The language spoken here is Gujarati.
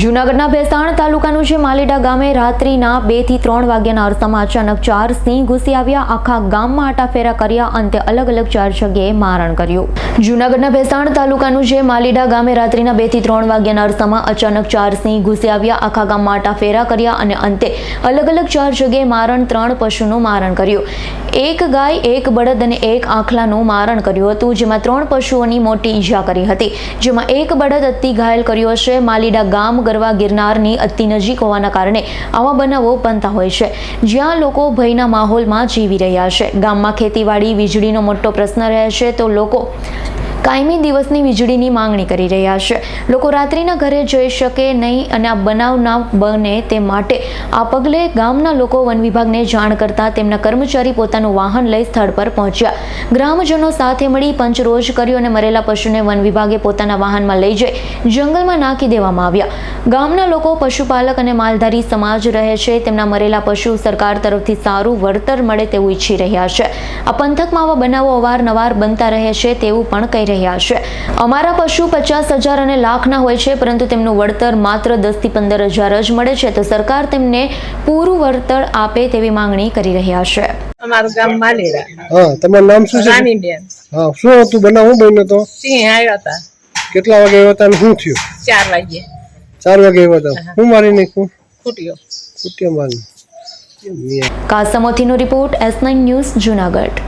જૂનાગઢના ભેસાણ તાલુકાનું છે માલેડા ગામે રાત્રિના બેથી ત્રણ વાગ્યાના અરસામાં અચાનક ચાર સિંહ ઘૂસી આવ્યા. આખા ગામમાં આટાફેરા કર્યા અંતે અલગ અલગ ચાર જગ્યાએ મારણ કર્યું. જૂનાગઢના ભેસાણ તાલુકાનું છે માલીડા ગામે રાત્રિના બેથી ત્રણ વાગ્યાના અરસામાં અચાનક ચાર સિંહ ઘૂસી આવ્યા. આખા ગામમાં આટાફેરા કર્યા અને અંતે અલગ અલગ ચાર જગ્યાએ મારણ ત્રણ પશુનું મારણ કર્યું. એક ગાય, એક બળદ અને એક આંખલાનું મારણ કર્યું હતું, જેમાં ત્રણ પશુઓની મોટી ઈજા કરી હતી. જેમાં એક બળદ અતિ ઘાયલ કર્યો છે. માલીડા ગામ ગરવા ગિરનારની અતિ નજીક હોવાના કારણે આવા બનાવો બનતા હોય છે. જ્યાં લોકો ભયના માહોલમાં જીવી રહ્યા છે. ગામમાં ખેતીવાડી, વીજળીનો મોટો પ્રશ્ન રહે છે તો લોકો કાયમી દિવસની વીજળીની માંગણી કરી રહ્યા છે. લોકો રાત્રિના ઘરે જઈ શકે નહીં અને આ બનાવ ના બને તે માટે આ પગલે ગામના લોકો વન વિભાગને જાણ કરતા તેમના કર્મચારી પોતાનું વાહન લઈ સ્થળ પર પહોંચ્યા. ગ્રામજનો સાથે મળી પંચરોજ કર્યો અને મરેલા પશુને વન વિભાગે પોતાના વાહનમાં લઈ જઈ જંગલમાં નાખી દેવામાં આવ્યા. ગામના લોકો પશુપાલક અને માલધારી સમાજ રહે છે. તેમના મરેલા પશુ સરકાર તરફથી સારું વળતર મળે તેવું ઈચ્છી રહ્યા છે. આ પંથકમાં આવા બનાવો અવારનવાર બનતા રહે છે તેવું પણ કહી રહ્યા છે. અમારા પશુ પચાસ હજાર અને લાખના હોય છે પરંતુ તેમનું વળતર માત્ર દસથી પંદર હજાર જ મળે છે. તો સરકાર તેમને પૂરું વળતર આપે તેવી માંગણી કરી રહ્યા છે. અમારું ગામ માલેરા. હા તમારું નામ શું છે? હા શું હતું બનાવ? હું બન્યો તો? સિંહ આવ્યા હતા. કેટલા વાગે આવ્યા હતા શું થયું? ચાર વાગે ચાર વાગે આવ્યા હતા. હું. મારી નાખ્યું ફૂટ્યો કુટિયા મારી કાસમોથીનો report S nine news Junagadh.